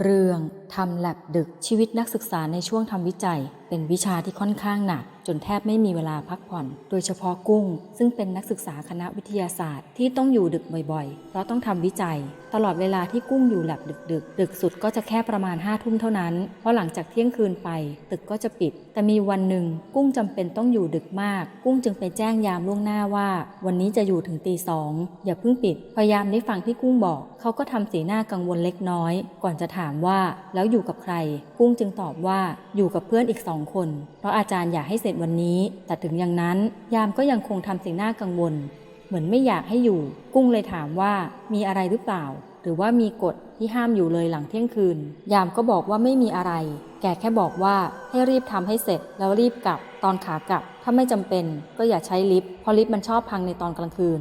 เรื่องทำแลบดึกชีวิตนักศึกษาในช่วงทำวิจัย เป็นวิชาที่ค่อนข้างหนัก จนแทบไม่มีเวลาพักผ่อน โดยเฉพาะกุ้ง ซึ่งเป็นนักศึกษาคณะวิทยาศาสตร์ที่ต้องอยู่ดึกบ่อยๆ เพราะต้องทำวิจัย ตลอดเวลาที่กุ้งอยู่แลบดึกๆดึกสุดก็จะแค่ประมาณ5้าทุ่มเท่านั้น เพราะหลังจากเที่ยงคืนไป ตึกก็จะปิด แต่มีวันหนึ่งกุ้งจำเป็นต้องอยู่ดึกมาก กุ้งจึงไปแจ้งยามล่วงหน้าว่า วันนี้จะอยู่ถึงตีสองอย่าเพิ่งปิด พยายามได้ฟังที่กุ้งบอก เขาก็ทำสีหน้ากังวลเล็กน้อย ก่อนจะถามว่าแล้วอยู่กับใคร กุ้งจึงตอบว่าอยู่กับเพื่อนอีกสองคน เพราะอาจารย์อยากให้เสร็จวันนี้ แต่ถึงอย่างนั้น ยามก็ยังคงทำสีหน้ากังวล เหมือนไม่อยากให้อยู่ กุ้งเลยถามว่ามีอะไรหรือเปล่า หรือว่ามีกฎที่ห้ามอยู่เลยหลังเที่ยงคืน ยามก็บอกว่าไม่มีอะไร แกแค่บอกว่าให้รีบทำให้เสร็จแล้วรีบกลับ ตอนขากลับ ถ้าไม่จำเป็นก็อย่าใช้ลิฟต์เพราะลิฟต์มันชอบพังในตอนกลางคืน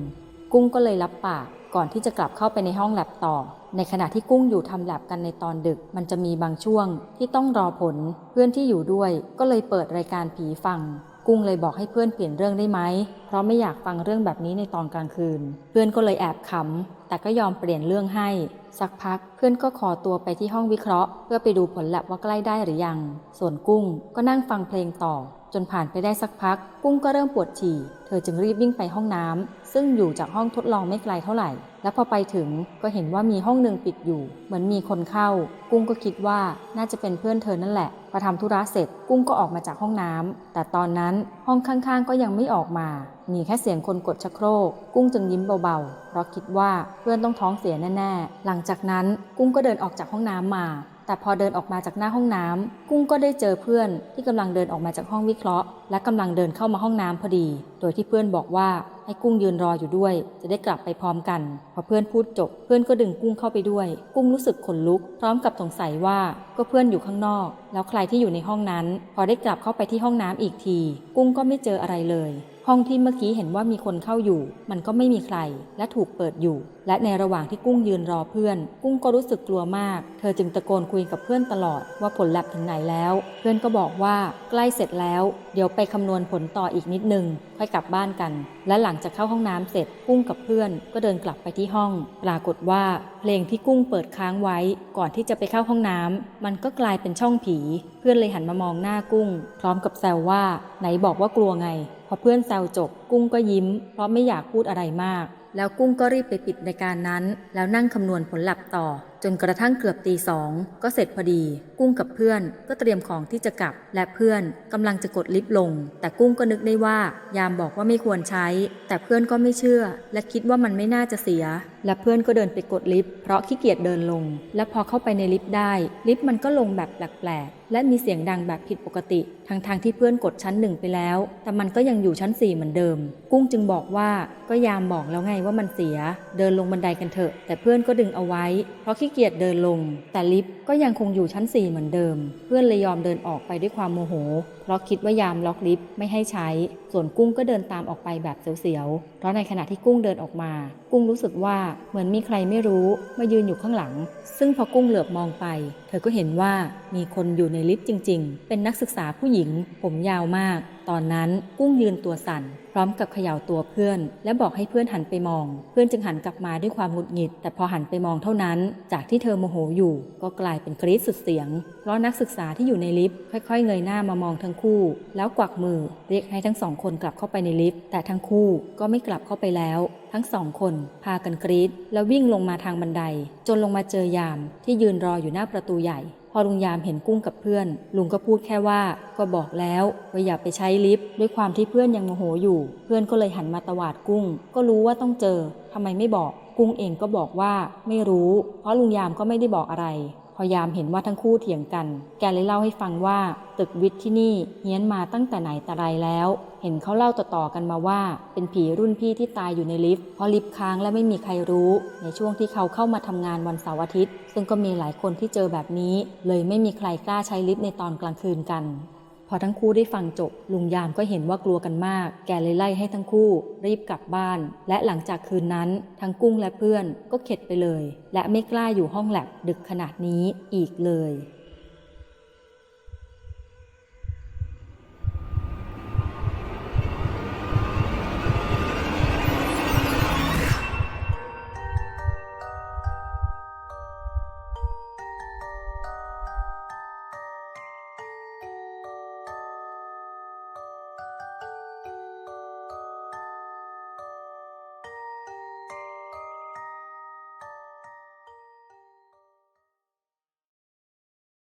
กุ้งก็เลยรับปากก่อนที่จะกลับเข้าไปในห้องแลบต่อ ในขณะที่กุ้งอยู่ทำแลบกันในตอนดึก มันจะมีบางช่วงที่ต้องรอผล เพื่อนที่อยู่ด้วยก็เลยเปิดรายการผีฟัง กุ้งเลยบอกให้เพื่อนเปลี่ยนเรื่องได้ไหมเพราะไม่อยากฟังเรื่องแบบนี้ในตอนกลางคืน เพื่อนก็เลยแอบขำแต่ก็ยอมเปลี่ยนเรื่องให้ สักพักเพื่อนก็ขอตัวไปที่ห้องวิเคราะห์ เพื่อไปดูผลแลบว่าใกล้ได้หรือยัง ส่วนกุ้งก็นั่งฟังเพลงต่อ จนผ่านไปได้สักพัก กุ้งก็เริ่มปวดฉี่ เธอจึงรีบวิ่งไปห้องน้ำซึ่งอยู่จากห้องทดลองไม่ไกลเท่าไหร่ และพอไปถึงก็เห็นว่ามีห้องหนึ่งปิดอยู่ เหมือนมีคนเข้า กุ้งก็คิดว่าน่าจะเป็นเพื่อนเธอนั่นแหละพอทำธุระเสร็จ กุ้งก็ออกมาจากห้องน้ำแต่ตอนนั้นห้องข้างๆก็ยังไม่ออกมา มีแค่เสียงคนกดชักโครก กุ้งจึงยิ้มเบาๆ เพราะคิดว่าเพื่อนต้องท้องเสียแน่ๆ หลังจากนั้นกุ้งก็เดินออกจากห้องน้ำมา แต่พอเดินออกมาจากหน้าห้องน้ำกุ้งก็ได้เจอเพื่อนที่กำลังเดินออกมาจากห้องวิเคราะห์ และกำลังเดินเข้ามาห้องน้ำพอดี โดยที่เพื่อนบอกว่าให้กุ้งยืนรออยู่ด้วย จะได้กลับไปพร้อมกัน พอเพื่อนพูดจบ เพื่อนก็ดึงกุ้งเข้าไปด้วย กุ้งรู้สึกขนลุก พร้อมกับสงสัยว่าก็เพื่อนอยู่ข้างนอก แล้วใครที่อยู่ในห้องนั้น พอได้กลับเข้าไปที่ห้องน้ำอีกที กุ้งก็ไม่เจออะไรเลย ห้องที่เมื่อกี้เห็นว่ามีคนเข้าอยู่ มันก็ไม่มีใคร และถูกเปิดอยู่ และในระหว่างที่กุ้งยืนรอเพื่อน กุ้งก็รู้สึกกลัวมาก เธอจึงตะโกนคุยกับเพื่อนตลอดว่าผลแลบถึงไหนแล้ว เพื่อนก็บอกว่าใกล้เสร็จแล้ว เดี๋ยวไปคำนวณผลต่ออีกนิดนึง ค่อยกลับบ้านกัน และหลังจากเข้าห้องน้ำเสร็จกุ้งกับเพื่อน ก็เดินกลับไปที่ห้อง ปรากฏว่าเพลงที่กุ้งเปิดค้างไว้ ก่อนที่จะไปเข้าห้องน้ำมันก็กลายเป็นช่องผี เพื่อนเลยหันมามองหน้ากุ้ง พร้อมกับแซวว่า ไหนบอกว่ากลัวไง พอเพื่อนแซวจบ กุ้งก็ยิ้ม เพราะไม่อยากพูดอะไรมากแล้วกุ้งก็รีบไปปิดรายการนั้น แล้วนั่งคำนวณผลลัพธ์ต่อ จนกระทั่งเกือบตีสองก็เสร็จพอดี กุ้งกับเพื่อนก็เตรียมของที่จะกลับ และเพื่อนกำลังจะกดลิฟต์ลง แต่กุ้งก็นึกได้ว่า ยามบอกว่าไม่ควรใช้ แต่เพื่อนก็ไม่เชื่อ และคิดว่ามันไม่น่าจะเสีย และเพื่อนก็เดินไปกดลิฟต์เพราะขี้เกียจเดินลง และพอเข้าไปในลิฟต์ได้ ลิฟต์มันก็ลงแบบแปลกๆและมีเสียงดังแบบผิดปกติทั้งๆทที่เพื่อนกดชั้นหนึ่งไปแล้ว แต่มันก็ยังอยู่ชั้นสี่เหมือนเดิม กุ้งจึงบอกว่าก็ยามบอกแล้วไงว่ามันเสีย เดินลงบันไดกันเถอะ แต่เพื่อนก็ดึงเอาไว้ เพราะขี้เกียจเดินลง แต่ลิฟต์ก็ยังคงอยู่ชั้นสี่เหมือนเดิม เพื่อนเลยยอมเดินออกไปด้วยความโมโห เพราะคิดว่ายามล็อกลิฟต์ไม่ให้ใช้ ส่วนกุ้งก็เดินตามออกไปแบบเสียวๆ เพราะในขณะที่กุ้งเดินออกมา กุ้งรู้สึกว่าเหมือนมีใครไม่รู้มายืนอยู่ข้างหลัง ซึ่งพอกุ้งเหลือบมองไป เธอก็เห็นว่ามีคนอยู่ในลิฟต์จริง ๆ เป็นนักศึกษาผู้หญิง ผมยาวมาก ตอนนั้นกุ้งยืนตัวสั่น พร้อมกับเขย่าตัวเพื่อน และบอกให้เพื่อนหันไปมอง เพื่อนจึงหันกลับมาด้วยความหงุดหงิด แต่พอหันไปมองเท่านั้น จากที่เธอโมโหอยู่ ก็กลายเป็นกรี๊ดสุดเสียงเพราะนักศึกษาที่อยู่ในลิฟต์ค่อยๆ เงยหน้ามามองทั้งคู่ แล้วกวักมือ เรียกให้ทั้งสองคนกลับเข้าไปในลิฟต์แต่ทั้งคู่ก็ไม่กลับเข้าไปแล้ว ทั้งสองคนพากันกรีดแล้ววิ่งลงมาทางบันได จนลงมาเจอยามที่ยืนรออยู่หน้าประตูใหญ่ พอลุงยามเห็นกุ้งกับเพื่อน ลุงก็พูดแค่ว่า ก็บอกแล้วว่าอย่าไปใช้ลิฟต์ด้วยความที่เพื่อนยังโมโหอยู่ เพื่อนก็เลยหันมาตวาดกุ้ง ก็รู้ว่าต้องเจอทำไมไม่บอก กุ้งเองก็บอกว่าไม่รู้ เพราะลุงยามก็ไม่ได้บอกอะไร พอยามเห็นว่าทั้งคู่เถียงกัน แกเลยเล่าให้ฟังว่า ตึกวิทย์ที่นี่เฮี้ยนมาตั้งแต่ไหนแต่ไรแล้ว เห็นเขาเล่าต่อๆกันมาว่า เป็นผีรุ่นพี่ที่ตายอยู่ในลิฟต์เพราะลิฟต์ค้างและไม่มีใครรู้ ในช่วงที่เขาเข้ามาทำงานวันเสาร์อาทิตย์ ซึ่งก็มีหลายคนที่เจอแบบนี้ เลยไม่มีใครกล้าใช้ลิฟต์ในตอนกลางคืนกันพอทั้งคู่ได้ฟังจบ ลุงยามก็เห็นว่ากลัวกันมาก แกเลยไล่ให้ทั้งคู่ รีบกลับบ้าน และหลังจากคืนนั้น ทั้งกุ้งและเพื่อนก็เข็ดไปเลย และไม่กล้าอยู่ห้องแลบดึกขนาดนี้อีกเลย